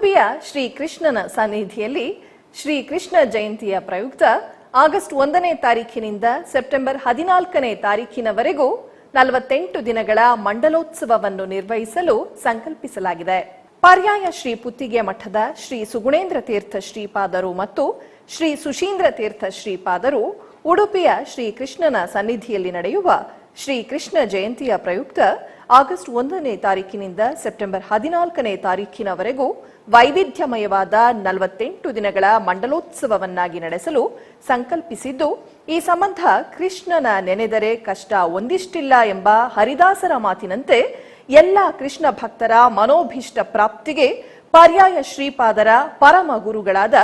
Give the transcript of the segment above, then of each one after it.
ಉಡುಪಿಯ ಶ್ರೀಕೃಷ್ಣನ ಸನ್ನಿಧಿಯಲ್ಲಿ ಶ್ರೀ ಕೃಷ್ಣ ಜಯಂತಿಯ ಪ್ರಯುಕ್ತ ಆಗಸ್ಟ್ ಒಂದನೇ ತಾರೀಖಿನಿಂದ ಸೆಪ್ಟೆಂಬರ್ ಹದಿನಾಲ್ಕನೇ ತಾರೀಖಿನವರೆಗೂ ನಲವತ್ತೆಂಟು ದಿನಗಳ ಮಂಡಲೋತ್ಸವವನ್ನು ನಿರ್ವಹಿಸಲು ಸಂಕಲ್ಪಿಸಲಾಗಿದೆ. ಪರ್ಯಾಯ ಶ್ರೀ ಪುತ್ತಿಗೆ ಮಠದ ಶ್ರೀ ಸುಗುಣೇಂದ್ರ ತೀರ್ಥ ಶ್ರೀಪಾದರು ಮತ್ತು ಶ್ರೀ ಸುಶೀಂದ್ರ ತೀರ್ಥ ಶ್ರೀಪಾದರು ಉಡುಪಿಯ ಶ್ರೀ ಕೃಷ್ಣನ ಸನ್ನಿಧಿಯಲ್ಲಿ ನಡೆಯುವ ಶ್ರೀ ಕೃಷ್ಣ ಜಯಂತಿಯ ಪ್ರಯುಕ್ತ ಆಗಸ್ಟ್ ಒಂದನೇ ತಾರೀಕಿನಿಂದ ಸೆಪ್ಟೆಂಬರ್ ಹದಿನಾಲ್ಕನೇ ತಾರೀಕಿನವರೆಗೂ ವೈವಿಧ್ಯಮಯವಾದ ನಲವತ್ತೆಂಟು ದಿನಗಳ ಮಂಡಲೋತ್ಸವವನ್ನಾಗಿ ನಡೆಸಲು ಸಂಕಲ್ಪಿಸಿದ್ದು, ಈ ಸಂಬಂಧ ಕೃಷ್ಣನ ನೆನೆದರೆ ಕಷ್ಟ ಒಂದಿಷ್ಟಿಲ್ಲ ಎಂಬ ಹರಿದಾಸರ ಮಾತಿನಂತೆ ಎಲ್ಲ ಕೃಷ್ಣ ಭಕ್ತರ ಮನೋಭೀಷ್ಟ ಪ್ರಾಪ್ತಿಗೆ ಪರ್ಯಾಯ ಶ್ರೀಪಾದರ ಪರಮ ಗುರುಗಳಾದ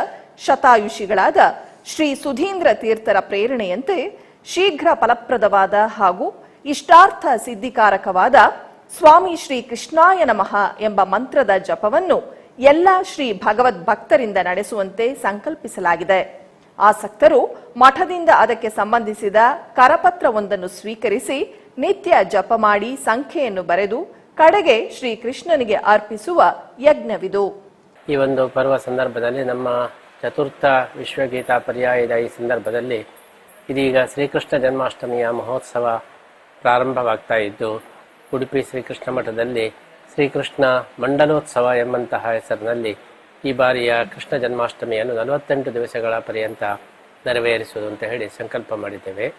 ಶತಾಯುಷಿಗಳಾದ ಶ್ರೀ ಸುಧೀಂದ್ರ ತೀರ್ಥರ ಪ್ರೇರಣೆಯಂತೆ ಶೀಘ್ರ ಫಲಪ್ರದವಾದ ಹಾಗೂ ಇಷ್ಟಾರ್ಥ ಸಿದ್ಧಿಕಾರಕವಾದ ಸ್ವಾಮಿ ಶ್ರೀ ಕೃಷ್ಣಾಯ ನಮಃ ಎಂಬ ಮಂತ್ರದ ಜಪವನ್ನು ಎಲ್ಲ ಶ್ರೀ ಭಗವದ್ ಭಕ್ತರಿಂದ ನಡೆಸುವಂತೆ ಸಂಕಲ್ಪಿಸಲಾಗಿದೆ. ಆಸಕ್ತರು ಮಠದಿಂದ ಅದಕ್ಕೆ ಸಂಬಂಧಿಸಿದ ಕರಪತ್ರವೊಂದನ್ನು ಸ್ವೀಕರಿಸಿ ನಿತ್ಯ ಜಪ ಮಾಡಿ ಸಂಖ್ಯೆಯನ್ನು ಬರೆದು ಕಡೆಗೆ ಶ್ರೀ ಕೃಷ್ಣನಿಗೆ ಅರ್ಪಿಸುವ ಯಜ್ಞವಿದು. ಈ ಒಂದು ಪರ್ವ ಸಂದರ್ಭದಲ್ಲಿ ನಮ್ಮ ಚತುರ್ಥ ವಿಶ್ವಗೀತಾ ಪರ್ಯಾಯದ ಈ ಸಂದರ್ಭದಲ್ಲಿ ಇದೀಗ ಶ್ರೀಕೃಷ್ಣ ಜನ್ಮಾಷ್ಟಮಿಯ ಮಹೋತ್ಸವ ಪ್ರಾರಂಭವಾಗ್ತಾ ಇದ್ದು ಉಡುಪಿ ಶ್ರೀಕೃಷ್ಣ ಮಠದಲ್ಲಿ ಶ್ರೀಕೃಷ್ಣ ಮಂಡಲೋತ್ಸವ ಎಂಬಂತಹ ಹೆಸರಿನಲ್ಲಿ ಈ ಬಾರಿಯ ಕೃಷ್ಣ ಜನ್ಮಾಷ್ಟಮಿಯನ್ನು ನಲವತ್ತೆಂಟು ದಿವಸಗಳ ಪರ್ಯಂತ ನೆರವೇರಿಸುವುದು ಅಂತ ಹೇಳಿ ಸಂಕಲ್ಪ ಮಾಡಿದ್ದೇವೆ.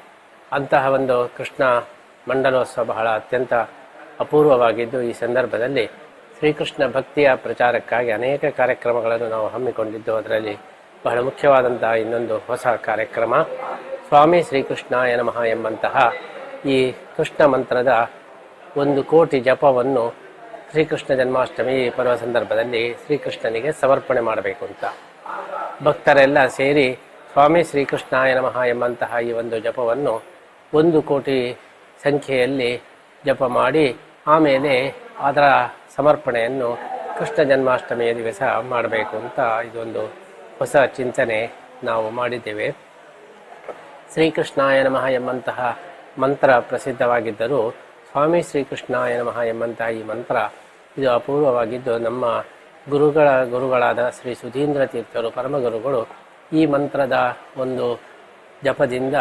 ಅಂತಹ ಒಂದು ಕೃಷ್ಣ ಮಂಡಲೋತ್ಸವ ಬಹಳ ಅತ್ಯಂತ ಅಪೂರ್ವವಾಗಿದ್ದು ಈ ಸಂದರ್ಭದಲ್ಲಿ ಶ್ರೀಕೃಷ್ಣ ಭಕ್ತಿಯ ಪ್ರಚಾರಕ್ಕಾಗಿ ಅನೇಕ ಕಾರ್ಯಕ್ರಮಗಳನ್ನು ನಾವು ಹಮ್ಮಿಕೊಂಡಿದ್ದು, ಅದರಲ್ಲಿ ಬಹಳ ಮುಖ್ಯವಾದಂತಹ ಇನ್ನೊಂದು ಹೊಸ ಕಾರ್ಯಕ್ರಮ, ಸ್ವಾಮಿ ಶ್ರೀಕೃಷ್ಣ ನಮಃ ಎಂಬಂತಹ ಈ ಕೃಷ್ಣ ಮಂತ್ರದ ಒಂದು ಕೋಟಿ ಜಪವನ್ನು ಶ್ರೀಕೃಷ್ಣ ಜನ್ಮಾಷ್ಟಮಿ ಪರ್ವ ಸಂದರ್ಭದಲ್ಲಿ ಶ್ರೀಕೃಷ್ಣನಿಗೆ ಸಮರ್ಪಣೆ ಮಾಡಬೇಕು ಅಂತ. ಭಕ್ತರೆಲ್ಲ ಸೇರಿ ಸ್ವಾಮಿ ಶ್ರೀಕೃಷ್ಣಾಯ ನಮಃ ಎಂಬಂತಹ ಈ ಒಂದು ಜಪವನ್ನು ಒಂದು ಕೋಟಿ ಸಂಖ್ಯೆಯಲ್ಲಿ ಜಪ ಮಾಡಿ ಆಮೇಲೆ ಅದರ ಸಮರ್ಪಣೆಯನ್ನು ಕೃಷ್ಣ ಜನ್ಮಾಷ್ಟಮಿಯ ದಿವಸ ಮಾಡಬೇಕು ಅಂತ ಇದೊಂದು ಹೊಸ ಚಿಂತನೆ ನಾವು ಮಾಡಿದ್ದೇವೆ. ಶ್ರೀಕೃಷ್ಣಾಯ ನಮಃ ಎಂಬಂತಹ ಮಂತ್ರ ಪ್ರಸಿದ್ಧವಾಗಿದ್ದರೂ ಸ್ವಾಮಿ ಶ್ರೀಕೃಷ್ಣಾಯ ನಮಃ ಎಂಬಂತಹ ಈ ಮಂತ್ರ ಇದು ಅಪೂರ್ವವಾಗಿದ್ದು ನಮ್ಮ ಗುರುಗಳ ಗುರುಗಳಾದ ಶ್ರೀ ಸುಧೀಂದ್ರ ತೀರ್ಥರು ಪರಮಗುರುಗಳು ಈ ಮಂತ್ರದ ಒಂದು ಜಪದಿಂದ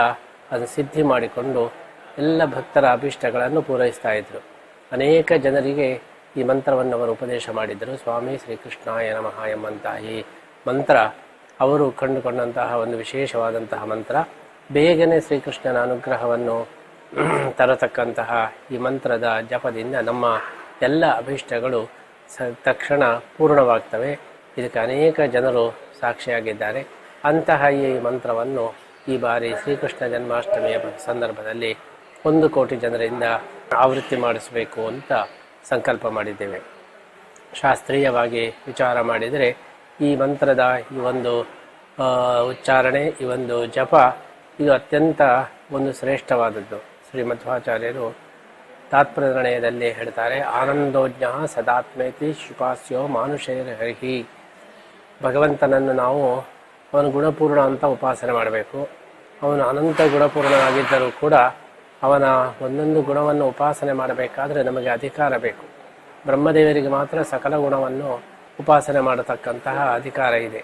ಅದನ್ನು ಸಿದ್ಧಿ ಮಾಡಿಕೊಂಡು ಎಲ್ಲ ಭಕ್ತರ ಅಭೀಷ್ಟಗಳನ್ನು ಪೂರೈಸ್ತಾ ಇದ್ದರು ಅನೇಕ ಜನರಿಗೆ ಈ ಮಂತ್ರವನ್ನು ಅವರು ಉಪದೇಶ ಮಾಡಿದ್ದರು. ಸ್ವಾಮಿ ಶ್ರೀಕೃಷ್ಣಾಯ ನಮಃ ಎಂಬಂತಹ ಈ ಮಂತ್ರ. ಅವರು ಕಂಡುಕೊಂಡಂತಹ ಒಂದು ವಿಶೇಷವಾದಂತಹ ಮಂತ್ರ. ಬೇಗನೆ ಶ್ರೀಕೃಷ್ಣನ ಅನುಗ್ರಹವನ್ನು ತರತಕ್ಕಂತಹ ಈ ಮಂತ್ರದ ಜಪದಿಂದ ನಮ್ಮ ಎಲ್ಲ ಅಭೀಷ್ಟಗಳು ಸ ತಕ್ಷಣ ಪೂರ್ಣವಾಗ್ತವೆ. ಇದಕ್ಕೆ ಅನೇಕ ಜನರು ಸಾಕ್ಷಿಯಾಗಿದ್ದಾರೆ. ಅಂತಹ ಈ ಮಂತ್ರವನ್ನು ಈ ಬಾರಿ ಶ್ರೀಕೃಷ್ಣ ಜನ್ಮಾಷ್ಟಮಿಯ ಸಂದರ್ಭದಲ್ಲಿ ಒಂದು ಕೋಟಿ ಜನರಿಂದ ಆವೃತ್ತಿ ಮಾಡಿಸಬೇಕು ಅಂತ ಸಂಕಲ್ಪ ಮಾಡಿದ್ದೇವೆ. ಶಾಸ್ತ್ರೀಯವಾಗಿ ವಿಚಾರ ಮಾಡಿದರೆ ಈ ಮಂತ್ರದ ಈ ಒಂದು ಉಚ್ಚಾರಣೆ, ಈ ಒಂದು ಜಪ ಇದು ಅತ್ಯಂತ ಒಂದು ಶ್ರೇಷ್ಠವಾದದ್ದು. ಶ್ರೀ ಮಧ್ವಾಚಾರ್ಯರು ತಾತ್ಪ್ರನಿರ್ಣಯದಲ್ಲಿ ಹೇಳ್ತಾರೆ, ಆನಂದೋಜ್ಞ ಸದಾತ್ಮೇತಿ ಶುಪಾಸ್ಯೋ ಮಾನುಷೇರ ಹರಿಹಿ ಭಗವಂತನನ್ನು ನಾವು ಅವನು ಗುಣಪೂರ್ಣ ಅಂತ ಉಪಾಸನೆ ಮಾಡಬೇಕು. ಅವನು ಅನಂತ ಗುಣಪೂರ್ಣನಾಗಿದ್ದರೂ ಕೂಡ ಅವನ ಒಂದೊಂದು ಗುಣವನ್ನು ಉಪಾಸನೆ ಮಾಡಬೇಕಾದರೆ ನಮಗೆ ಅಧಿಕಾರ ಬೇಕು. ಬ್ರಹ್ಮದೇವರಿಗೆ ಮಾತ್ರ ಸಕಲ ಗುಣವನ್ನು ಉಪಾಸನೆ ಮಾಡತಕ್ಕಂತಹ ಅಧಿಕಾರ ಇದೆ.